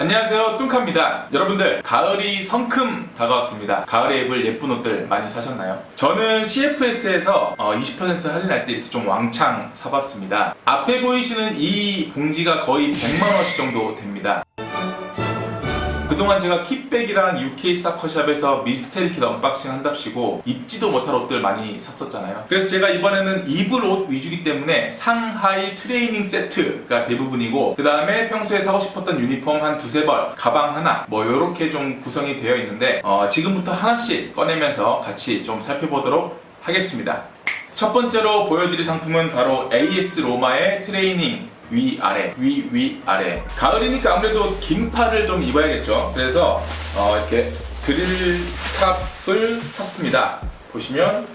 안녕하세요 뚱카입니다. 여러분들 가을이 성큼 다가왔습니다. 가을에 입을 예쁜 옷들 많이 사셨나요? 저는 CFS에서 20% 할인할 때 이렇게 좀 왕창 사봤습니다. 앞에 보이시는 이 봉지가 거의 100만원치 정도 됩니다 그동안 제가 kit백이랑 UK 사커샵에서 미스테리 킷 언박싱 한답시고 입지도 못할 옷들 많이 샀었잖아요. 그래서 제가 이번에는 입을 옷 위주기 때문에 상하이 트레이닝 세트가 대부분이고 그 다음에 평소에 사고 싶었던 유니폼 한 두세 벌, 가방 하나 뭐 이렇게 좀 구성이 되어 있는데 어, 지금부터 하나씩 꺼내면서 같이 좀 살펴보도록 하겠습니다. 첫 번째로 보여드릴 상품은 바로 AS 로마의 트레이닝 위 아래 위 위 아래. 가을이니까 아무래도 긴팔을 좀 입어야겠죠? 그래서 어, 이렇게 드릴 탑을 샀습니다. 보시면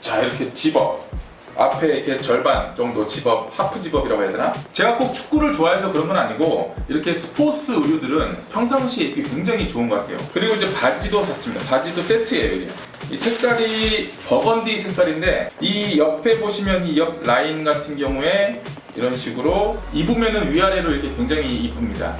자 이렇게 집업 앞에 이렇게 절반 정도 집업 하프 집업이라고 해야 되나? 제가 꼭 축구를 좋아해서 그런 건 아니고 이렇게 스포츠 의류들은 평상시에 입기 굉장히 좋은 것 같아요. 그리고 이제 바지도 샀습니다. 바지도 세트예요 이게 이 색깔이 버건디 색깔인데 이 옆에 보시면 이 옆 라인 같은 경우에 이런 식으로 입으면은 위아래로 이렇게 굉장히 이쁩니다.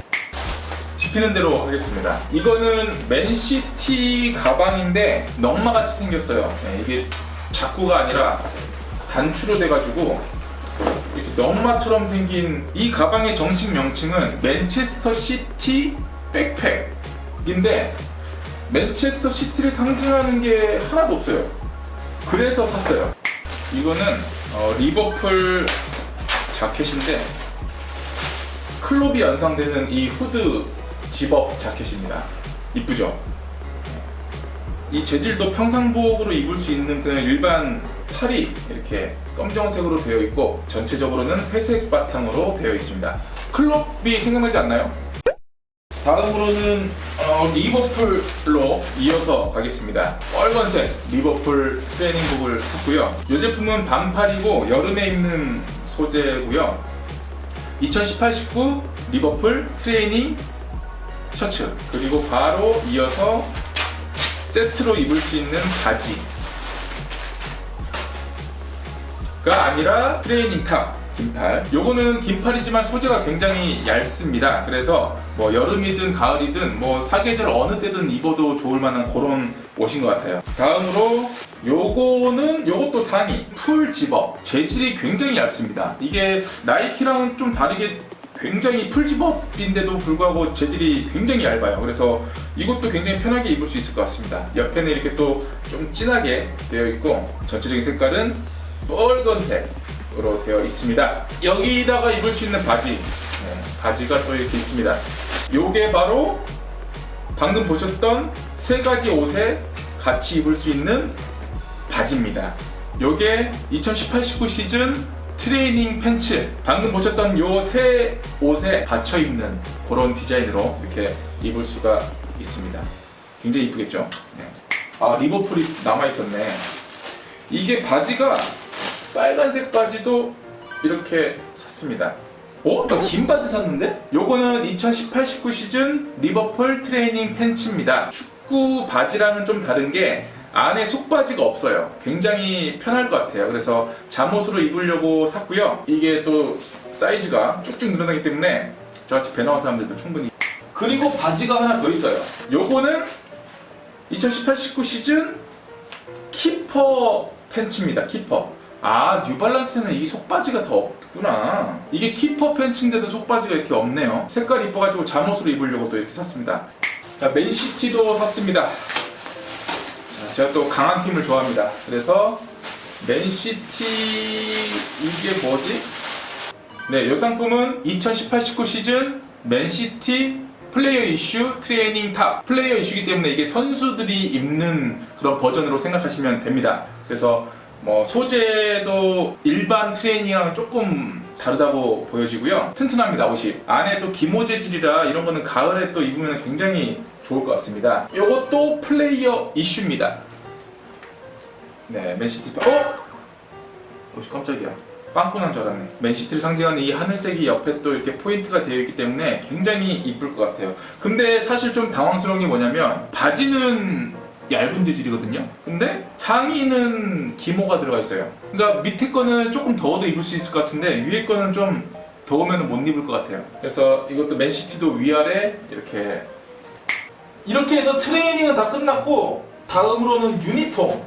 집히는 대로 하겠습니다. 이거는 맨시티 가방인데 넝마같이 생겼어요. 네, 이게 자꾸가 아니라 단추로 돼가지고 이렇게 넝마처럼 생긴 이 가방의 정식 명칭은 맨체스터 시티 백팩인데 맨체스터 시티를 상징하는 게 하나도 없어요. 그래서 샀어요. 이거는 어, 리버풀 자켓인데 클롭이 연상되는 이 후드 집업 자켓입니다. 이쁘죠? 이 재질도 평상복으로 입을 수 있는 그냥 일반 팔이 이렇게 검정색으로 되어 있고 전체적으로는 회색 바탕으로 되어 있습니다. 클롭이 생각나지 않나요? 다음으로는 어, 리버풀로 이어서 가겠습니다. 빨간색 리버풀 트레이닝복을 샀고요. 이 제품은 반팔이고 여름에 입는 소재고요. 2018-19 리버풀 트레이닝 셔츠 그리고 바로 이어서 세트로 입을 수 있는 바지가 아니라 트레이닝 탑 긴팔. 요거는 긴팔이지만 소재가 굉장히 얇습니다. 그래서 뭐 여름이든 가을이든 뭐 사계절 어느 때든 입어도 좋을 만한 그런 옷인 것 같아요. 다음으로 요거는 요것도 상의 풀 집업 재질이 굉장히 얇습니다. 이게 나이키랑은 좀 다르게 굉장히 풀 집업인데도 불구하고 재질이 굉장히 얇아요. 그래서 이것도 굉장히 편하게 입을 수 있을 것 같습니다. 옆에는 이렇게 또 좀 진하게 되어 있고 전체적인 색깔은 빨간색. 으로 되어 있습니다. 여기다가 입을 수 있는 바지, 네, 바지가 또 이렇게 있습니다. 요게 바로 방금 보셨던 세 가지 옷에 같이 입을 수 있는 바지입니다. 요게 2018-19 시즌 트레이닝 팬츠 방금 보셨던 요 세 옷에 받쳐 입는 그런 디자인으로 이렇게 입을 수가 있습니다. 굉장히 이쁘겠죠? 네. 아 리버풀이 남아 있었네. 이게 바지가 빨간색 바지도 이렇게 샀습니다. 어? 나 긴 바지 샀는데? 요거는 2018-19 시즌 리버풀 트레이닝 팬츠입니다. 축구 바지랑은 좀 다른 게 안에 속바지가 없어요. 굉장히 편할 것 같아요. 그래서 잠옷으로 입으려고 샀고요. 이게 또 사이즈가 쭉쭉 늘어나기 때문에 저같이 배 나온 사람들도 충분히 그리고 바지가 하나 더 있어요. 요거는 2018-19 시즌 키퍼 팬츠입니다. 키퍼. 아 뉴발란스는 이 속바지가 더 없구나. 이게 키퍼 팬츠인데도 속바지가 이렇게 없네요. 색깔 이뻐가지고 잠옷으로 입으려고 또 이렇게 샀습니다. 자 맨시티도 샀습니다. 자, 제가 또 강한 팀을 좋아합니다. 그래서 맨시티 이게 뭐지? 네, 이 상품은 2018-19 시즌 맨시티 플레이어 이슈 트레이닝 탑 플레이어 이슈이기 때문에 이게 선수들이 입는 그런 버전으로 생각하시면 됩니다. 그래서 뭐 소재도 일반 트레이닝이랑 조금 다르다고 보여지고요. 튼튼합니다 옷이. 안에 또 기모 재질이라 이런 거는 가을에 또 입으면 굉장히 좋을 것 같습니다. 이것도 플레이어 이슈입니다. 네, 맨시티. 어? 오씨 깜짝이야. 빵꾸난 줄 알았네. 맨시티를 상징하는 이 하늘색이 옆에 또 이렇게 포인트가 되어 있기 때문에 굉장히 이쁠 것 같아요. 근데 사실 좀 당황스러운 게 뭐냐면 바지는 얇은 재질이거든요. 근데 상의는 기모가 들어가 있어요. 그러니까 밑에 거는 조금 더워도 입을 수 있을 것 같은데 위에 거는 좀 더우면 못 입을 것 같아요. 그래서 이것도 맨시티도 위아래 이렇게 이렇게 해서 트레이닝은 다 끝났고 다음으로는 유니폼.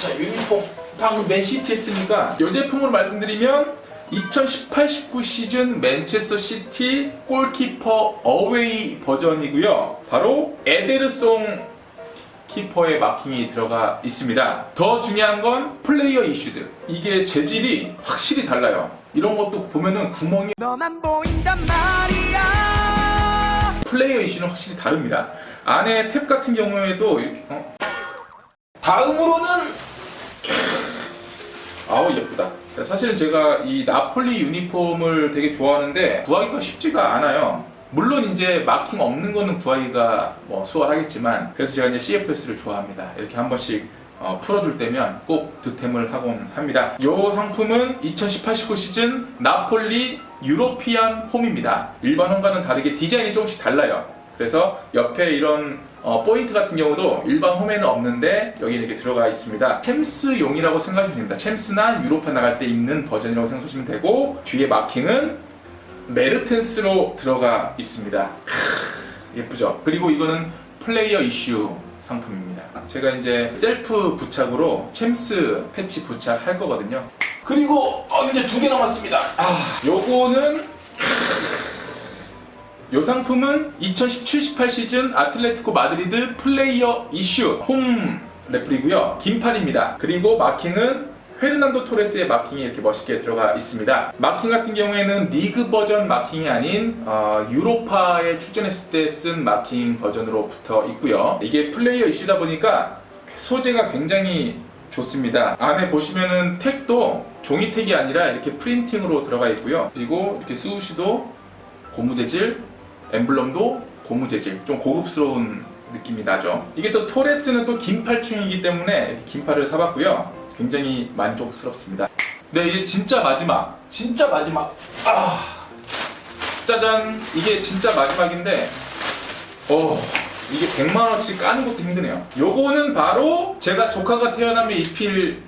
자 유니폼 방금 맨시티 했으니까 이 제품으로 말씀드리면 2018-19 시즌 맨체스터 시티 골키퍼 어웨이 버전이고요. 바로 에데르송 키퍼의 마킹이 들어가 있습니다. 더 중요한 건 플레이어 이슈드. 이게 재질이 확실히 달라요. 이런 것도 보면은 구멍이 너만 보인단 말이야 플레이어 이슈는 확실히 다릅니다. 안에 탭 같은 경우에도 이렇게 어? 다음으로는 아우 예쁘다. 사실은 제가 이 나폴리 유니폼을 되게 좋아하는데 구하기가 쉽지가 않아요. 물론 이제 마킹 없는 거는 구하기가 뭐 수월하겠지만 그래서 제가 이제 CFS를 좋아합니다. 이렇게 한 번씩 어, 풀어줄 때면 꼭 득템을 하곤 합니다. 이 상품은 2018-19 시즌 나폴리 유로피안 홈입니다. 일반 홈과는 다르게 디자인이 조금씩 달라요. 그래서 옆에 이런 어, 포인트 같은 경우도 일반 홈에는 없는데 여기 이렇게 들어가 있습니다. 챔스용이라고 생각하시면 됩니다. 챔스나 유로파 나갈 때 입는 버전이라고 생각하시면 되고 뒤에 마킹은 메르텐스로 들어가 있습니다. 크, 예쁘죠? 그리고 이거는 플레이어 이슈 상품입니다. 제가 이제 셀프 부착으로 챔스 패치 부착할 거거든요. 그리고 어, 이제 두 개 남았습니다. 아, 요거는 요 상품은 2017-18 시즌 아틀레티코 마드리드 플레이어 이슈 홈 레플이고요. 긴팔입니다. 그리고 마킹은 페르난도 토레스의 마킹이 이렇게 멋있게 들어가 있습니다. 마킹 같은 경우에는 리그 버전 마킹이 아닌 어, 유로파에 출전했을 때 쓴 마킹 버전으로 붙어 있고요. 이게 플레이어 이슈다 보니까 소재가 굉장히 좋습니다. 안에 보시면은 택도 종이택이 아니라 이렇게 프린팅으로 들어가 있고요. 그리고 이렇게 스우시도 고무 재질, 엠블럼도 고무 재질, 좀 고급스러운 느낌이 나죠. 이게 또 토레스는 또 긴팔충이기 때문에 긴팔을 사봤고요. 굉장히 만족스럽습니다. 네, 이제 진짜 마지막, 진짜 마지막. 아, 짜잔, 이게 진짜 마지막인데, 어, 이게 100만 원씩 까는 것도 힘드네요. 요거는 바로 제가 조카가 태어나면 입힐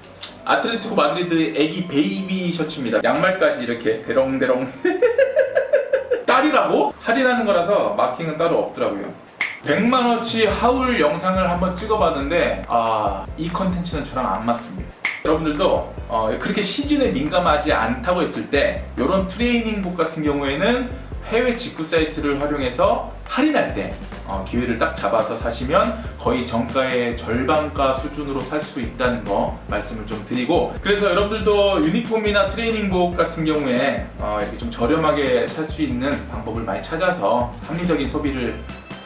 아틀레티코 마드리드 애기 베이비 셔츠입니다. 양말까지 이렇게 대롱대롱. 딸이라고? 할인하는 거라서 마킹은 따로 없더라고요. 100만원치 하울 영상을 한번 찍어봤는데, 아, 이 컨텐츠는 저랑 안 맞습니다. 여러분들도 어, 그렇게 시즌에 민감하지 않다고 했을 때, 이런 트레이닝복 같은 경우에는 해외 직구 사이트를 활용해서 할인할 때 어, 기회를 딱 잡아서 사시면 거의 정가의 절반가 수준으로 살 수 있다는 거 말씀을 좀 드리고 그래서 여러분들도 유니폼이나 트레이닝복 같은 경우에 어, 이렇게 좀 저렴하게 살 수 있는 방법을 많이 찾아서 합리적인 소비를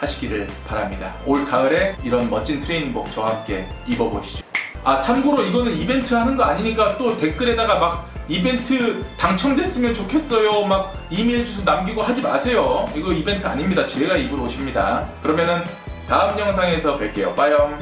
하시기를 바랍니다. 올 가을에 이런 멋진 트레이닝복 저와 함께 입어보시죠. 아 참고로 이거는 이벤트 하는 거 아니니까 또 댓글에다가 막 이벤트 당첨됐으면 좋겠어요. 막 이메일 주소 남기고 하지 마세요. 이거 이벤트 아닙니다. 제가 입으러 오십니다. 그러면은 다음 영상에서 뵐게요. 빠염